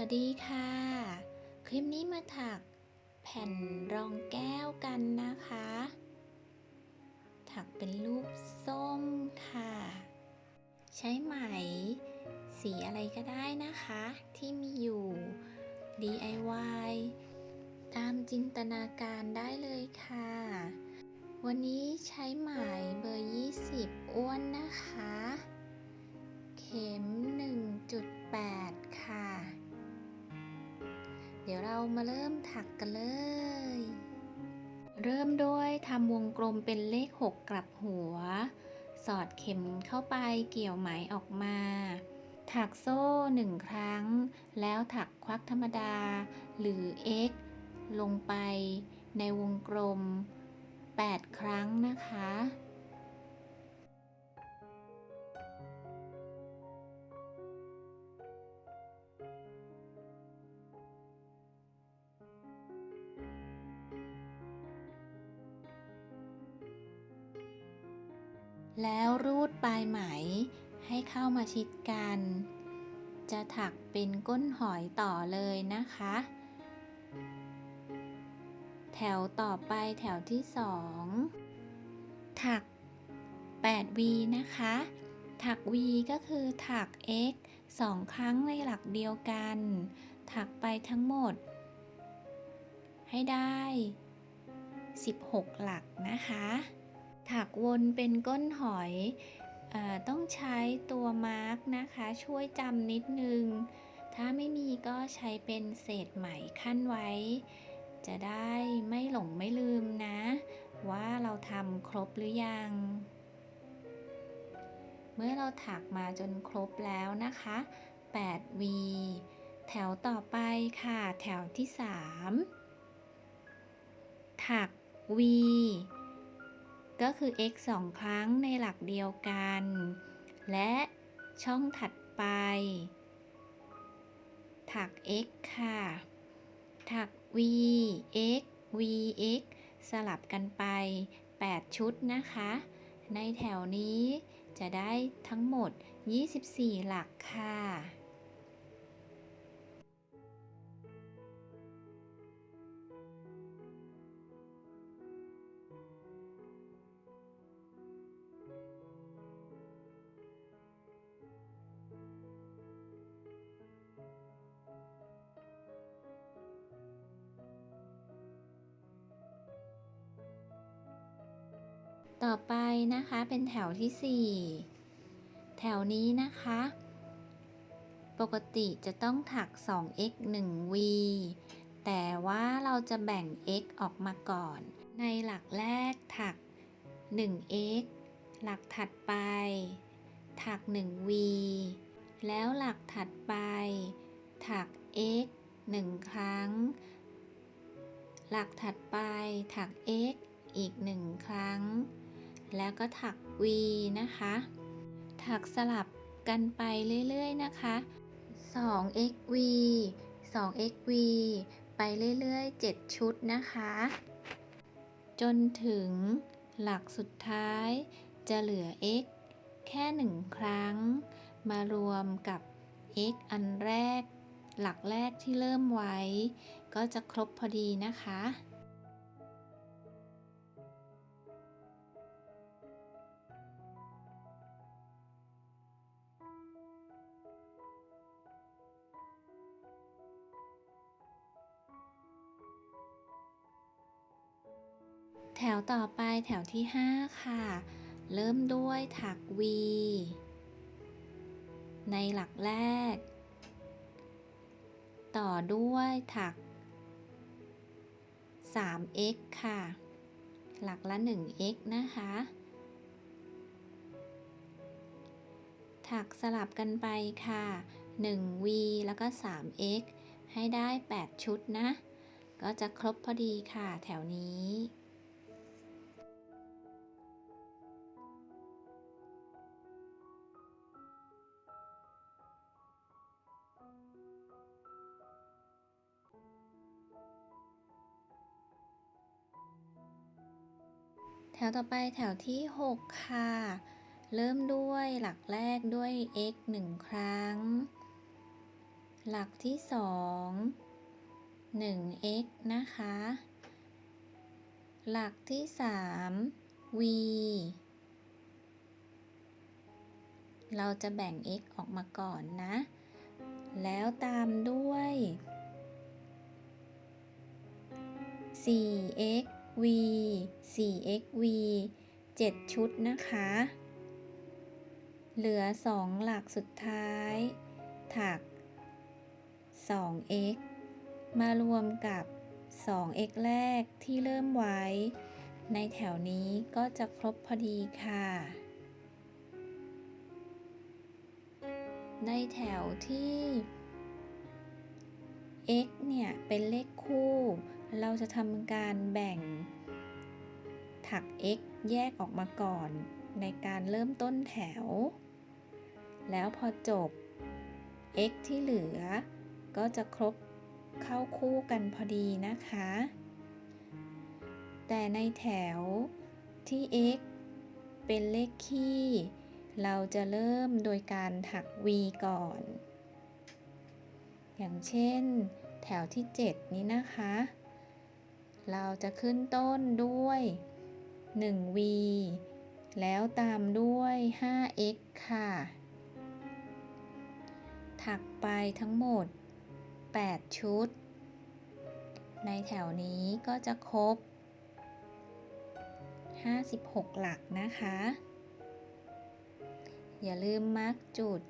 วัสดีค่ะ คลิปนี้มาถักแผ่นรองแก้วกันนะคะ ถักเป็นรูปส้มค่ะ ใช้ไหม สีอะไรก็ได้นะคะ ที่มีอยู่ DIY ตามจินตนาการได้เลยค่ะ วันนี้ใช้ไหมเบอร์ 20 อ้วนนะคะ เข็ม 1.8 ค่ะ ดี๋ยวเรามาเริ่มถักกันเลย เริ่มด้วยทำวงกลมเป็นเลข 6 กลับหัว สอดเข็มเข้าไปเกี่ยวไหมออกมา ถักโซ่หนึ่งครั้ง แล้วถักควักธรรมดา หรือ x ลงไปในวงกลม 8 ครั้งนะคะ แล้วรูดปลายไหมให้เข้ามาชิดกัน จะถักเป็นก้นหอยต่อเลยนะคะ แถวต่อไปแถวที่สองถัก 8V นะคะ ถัก V ก็คือถัก x สองครั้งในหลักเดียวกัน ถักไปทั้งหมด ให้ได้ 16 หลักนะคะ ถักวนเป็นก้นหอยอต้องใช้ตัวมาร์กนะคะ ช่วยจำนิดนึง ถ้าไม่มีก็ใช้เป็นเศษไหมขั้นไว้ จะได้ไม่หลงไม่ลืมนะ ว่าเราทำครบหรือยัง เมื่อเราถักมาจนครบแล้วนะคะ 8V แถวต่อไปค่ะ แถวที่ 3 ถัก V ก็คือ x สองครั้งในหลักเดียวกัน และช่องถัดไป ถัก x ค่ะ ถัก v x v x สลับกันไป 8 ชุดนะคะ ในแถวนี้จะได้ทั้งหมด 24 หลักค่ะ ต่อไปนะคะเป็นแถวที่ 4 แถวนี้นะคะ ปกติจะต้องถัก 2x 1v แต่ว่าเราจะแบ่ง x ออกมาก่อน ในหลักแรกถัก 1x หลักถัดไป ถัก 1v แล้วหลักถัดไป ถัก x 1 ครั้ง หลักถัดไปถัก x อีก 1 ครั้ง แล้วก็ถัก V นะคะ ถักสลับกันไปเรื่อยๆนะคะ 2xv 2xv ไปเรื่อยๆ 7 ชุดนะคะ จนถึงหลักสุดท้ายจะเหลือ x แค่ 1 ครั้ง มารวมกับ x อันแรก หลักแรกที่เริ่มไว้ ก็จะครบพอดีนะคะ แถวต่อไปแถวที่ 5 ค่ะ เริ่มด้วยถัก V ในหลักแรก ต่อด้วยถัก 3x ค่ะ หลักละ 1x นะคะ ถักสลับกันไปค่ะ 1v แล้วก็ 3x ให้ได้ 8 ชุดนะ ก็จะครบพอดีค่ะแถวนี้ วต่อไปแถวที่ 6 ค่ะ เริ่มด้วยหลักแรกด้วย x 1 ครั้ง หลักที่ 2 1x นะคะ หลักที่ 3 v เราจะแบ่ง x ออกมาก่อนนะ แล้วตามด้วย 4x v 4x v 7 ชุดนะคะ เหลือ 2 หลักสุดท้าย ถัก 2x มารวมกับ 2x แรกที่เริ่มไว้ ในแถวนี้ก็จะครบพอดีค่ะ ในแถวที่ x เนี่ย เป็นเลขคู่ เราจะทำการแบ่งถัก x แยกออกมาก่อน ในการเริ่มต้นแถว แล้วพอจบ x ที่เหลือ ก็จะครบเข้าคู่กันพอดีนะคะ แต่ในแถวที่ x เป็นเลขคี่ เราจะเริ่มโดยการถัก v ก่อน อย่างเช่น แถวที่ 7 นี้นะคะ เราจะขึ้นต้นด้วย 1v แล้วตามด้วย 5x ค่ะ ถักไปทั้งหมด 8 ชุด ในแถวนี้ก็จะครบ 56 หลักนะคะ อย่าลืมมาร์กจุด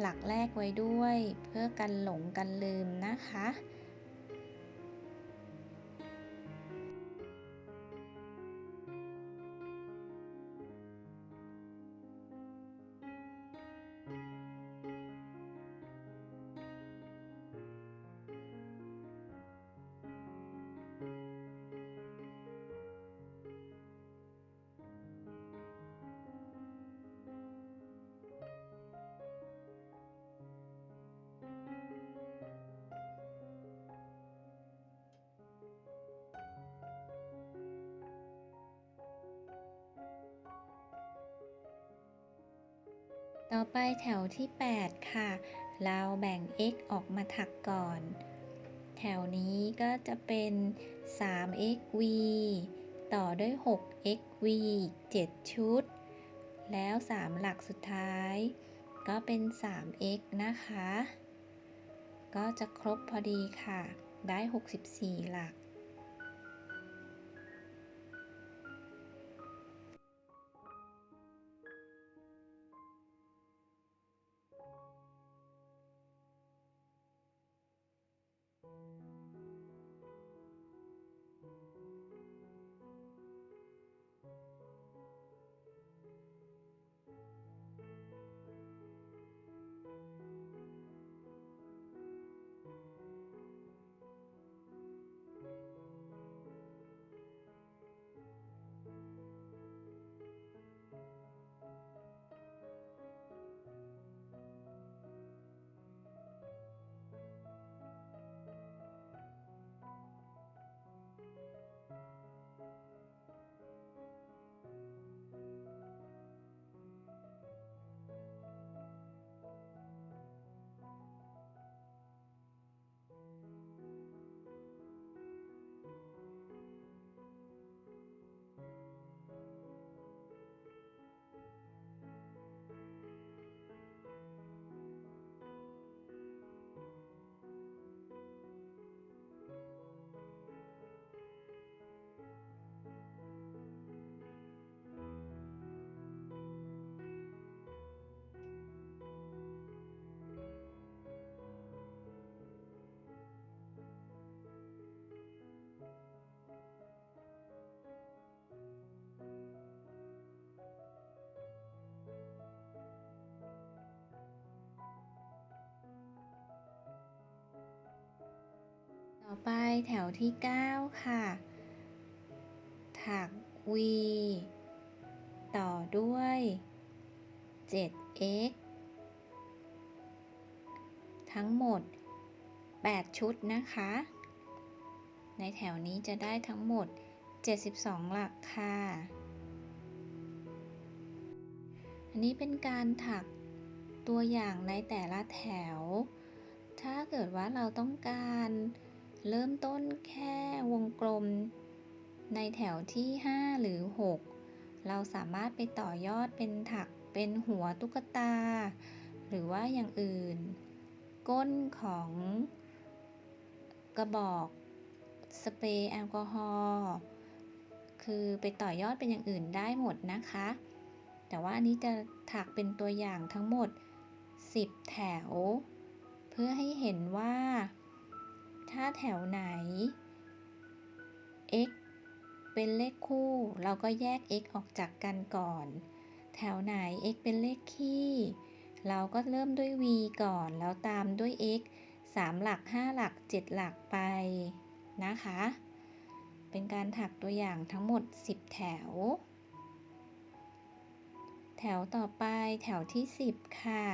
หลักแรกไว้ด้วยเพื่อกันหลงกันลืมนะคะ ต่อไปแถวที่ 8 ค่ะ เราแบ่ง x ออกมาถักก่อน แถวนี้ก็จะเป็น 3xv ต่อด้วย 6xv 7 ชุด แล้ว 3 หลักสุดท้าย ก็เป็น 3x นะคะ ก็จะครบพอดีค่ะ ได้ 64 หลัก แถวที่ 9 ค่ะ ถัก v ต่อด้วย 7x ทั้งหมด 8 ชุดนะคะ ในแถวนี้จะได้ทั้งหมด 72 หลักค่ะ อันนี้เป็นการถักตัวอย่างในแต่ละแถว ถ้าเกิดว่าเราต้องการ เริ่มต้นแค่วงกลม ในแถวที่ 5 หรือ 6 เราสามารถไปต่อยอดเป็นถักเป็นหัวตุ๊กตา หรือว่าอย่างอื่น ก้นของกระบอกสเปรย์แอลกอฮอล์คือไปต่อยอดเป็นอย่างอื่นได้หมดนะคะ แต่ว่าอันนี้จะถักเป็นตัวอย่างทั้งหมด 10 แถว เพื่อให้เห็นว่า ถ้าแถวไหน x เป็นเลขคู่ เราก็แยก x ออกจากกันก่อน แถวไหน x เป็นเลขคี่ เราก็เริ่มด้วย v ก่อน แล้วตามด้วย x 3 หลัก 5 หลัก 7 หลักไปนะคะ เป็นการถักตัวอย่างทั้งหมด 10 แถว แถวต่อไปแถวที่ 10 ค่ะ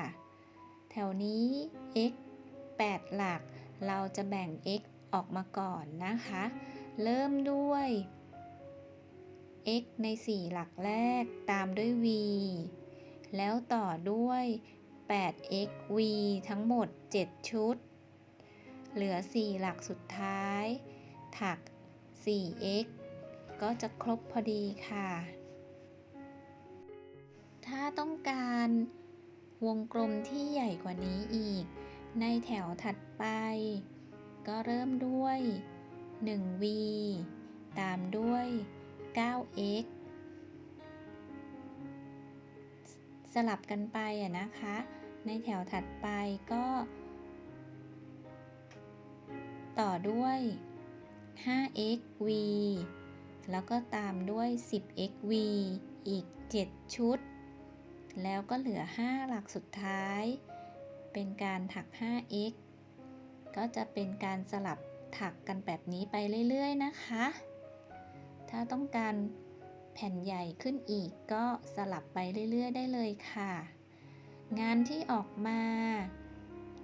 แถวนี้ x 8 หลัก เราจะแบ่ง x ออกมาก่อนนะคะ เริ่มด้วย x ใน 4 หลักแรกตามด้วย v แล้วต่อด้วย 8x v ทั้งหมด 7 ชุด เหลือ 4 หลักสุดท้าย ถัก 4x ก็จะครบพอดีค่ะ ถ้าต้องการวงกลมที่ใหญ่กว่านี้อีก ในแถวถัดไป ก็เริ่มด้วย 1v ตามด้วย 9x สลับกันไปอะนะคะ ในแถวถัดไปก็ ต่อด้วย 5xv แล้วก็ตามด้วย 10xv อีก 7 ชุด แล้วก็เหลือ 5 หลักสุดท้าย เป็นการถัก 5x ก็จะเป็นการสลับถักกันแบบนี้ไปเรื่อยๆนะคะ ถ้าต้องการแผ่นใหญ่ขึ้นอีกก็สลับไปเรื่อยๆ ได้เลยค่ะ งานที่ออกมา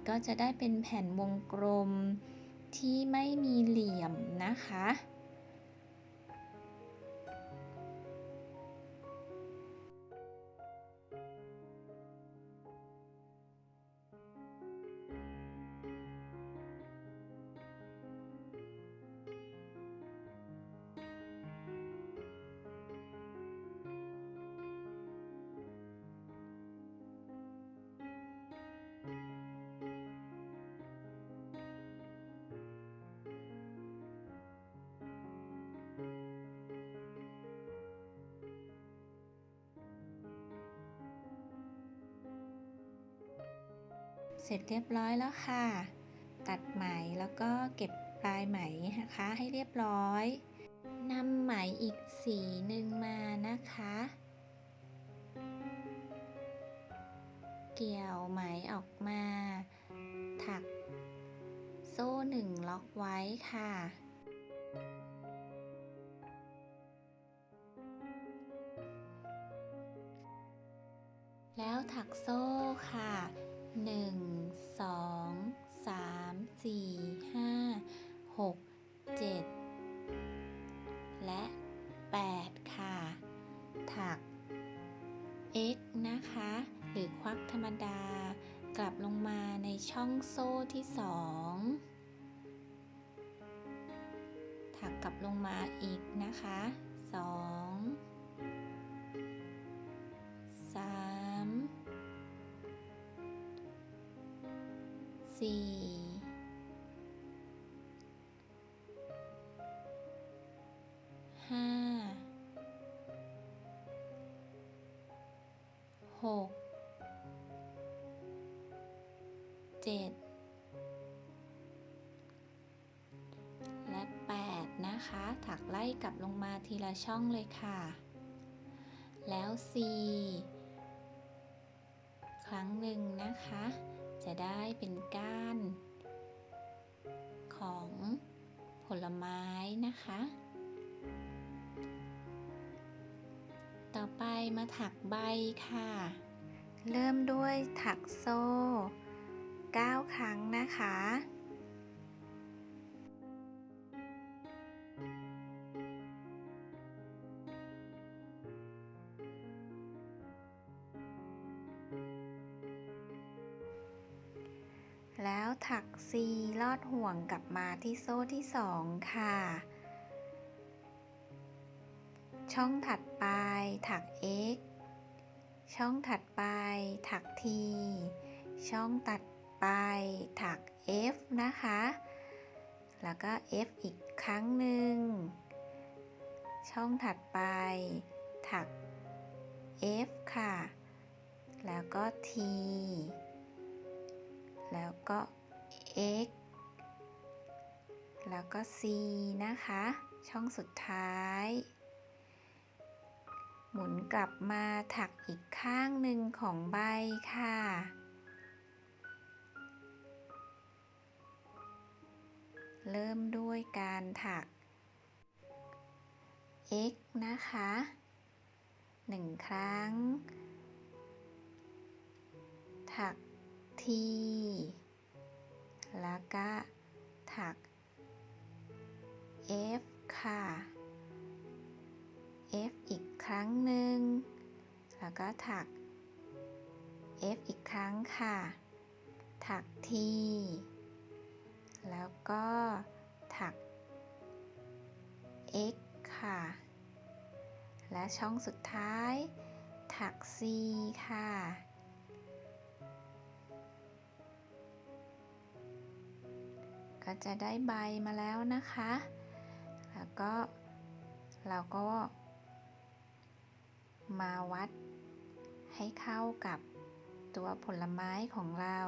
ก็จะได้เป็นแผ่นวงกลมที่ไม่มีเหลี่ยมนะคะ เสร็จเรียบร้อยแล้วค่ะ ตัดไหมแล้วก็เก็บปลายไหมนะคะให้เรียบร้อยนำไหมอีกสีหนึ่งมานะคะ เกี่ยวไหมออกมา ถักโซ่หนึ่งล็อกไว้ค่ะแล้วถักโซ่ค่ะหนึ่ง สองสามสี่ห้าหกเจ็ดและแปดค่ะ ถัก x นะคะ หรือควักธรรมดากลับลงมาในช่องโซ่ที่สองถักกลับลงมา สี่ห้าหกเจ็ดและแปดนะคะ ถักไล่กลับลงมาทีละช่องเลยค่ะ แล้วสี่ครั้งหนึ่งนะคะ จะได้เป็นก้านของผลไม้นะคะ ต่อไปมาถักใบค่ะ เริ่มด้วยถักโซ่ 9 ครั้งนะคะ ดห่วงกลับมาที่โซ่ที่สองค่ะ ช่องถัดไปถัก X ช่องถัดไปถัก T ช่องตัดไปถัก F นะคะ แล้วก็ F อีกครั้งหนึ่ง ช่องถัดไปถัก F ค่ะ แล้วก็ T แล้วก็ X แล้วก็ C นะคะ ช่องสุดท้าย หมุนกลับมาถักอีกข้างหนึ่งของใบค่ะ เริ่มด้วยการถัก x นะคะหนึ่งครั้ง ถัก t แล้วก็ถัก f ค่ะ f อีกครั้งหนึ่ง แล้วก็ถัก f อีกครั้งค่ะ ถัก t แล้วก็ถัก x ค่ะ และช่องสุดท้าย ถัก c ค่ะก็จะได้ใบมาแล้วนะคะ ก็เราก็มาวัดให้เข้ากับตัวผลไม้ของเรา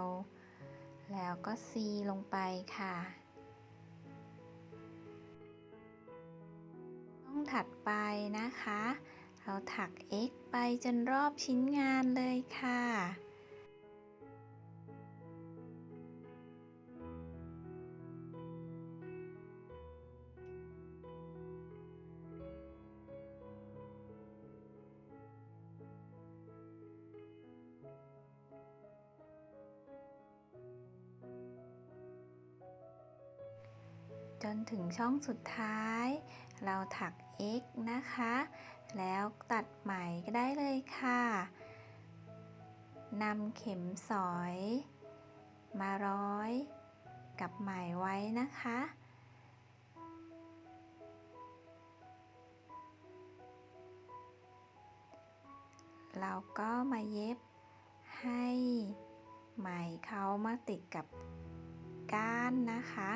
แล้วก็ C ลงไปค่ะช่องถัดไปนะคะ เราถัก X ไปจนรอบชิ้นงานเลยค่ะ นถึงช่องสุดท้าย เราถัก x นะคะ แล้วตัดไหมก็ได้เลยค่ะนำเข็มสอย มาร้อย กับไหมไว้นะคะ เราก็มาเย็บให้ไหมเขามาติดกับก้านนะคะ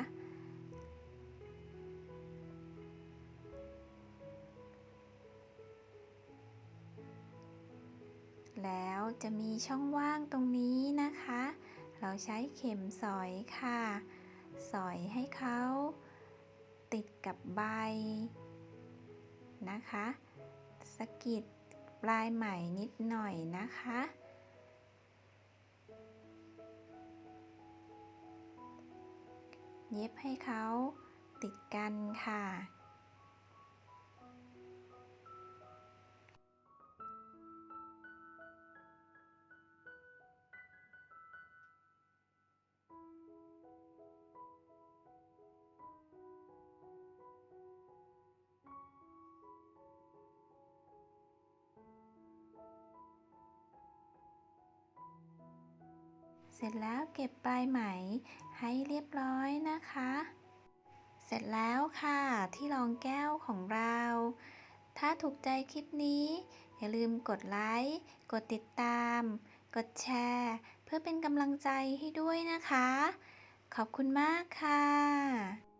แล้วจะมีช่องว่างตรงนี้นะคะ เราใช้เข็มสอยค่ะ สอยให้เขาติดกับใบนะคะสะกิดปลายไหมนิดหน่อยนะคะ เย็บให้เขาติดกันค่ะ ร็จแล้วเก็บปลายไหมให้เรียบร้อยนะคะ เสร็จแล้วค่ะที่รองแก้วของเรา ถ้าถูกใจคลิปนี้ อย่าลืมกดไลค์กดติดตาม กดแชร์ เพื่อเป็นกำลังใจให้ด้วยนะคะ ขอบคุณมากค่ะ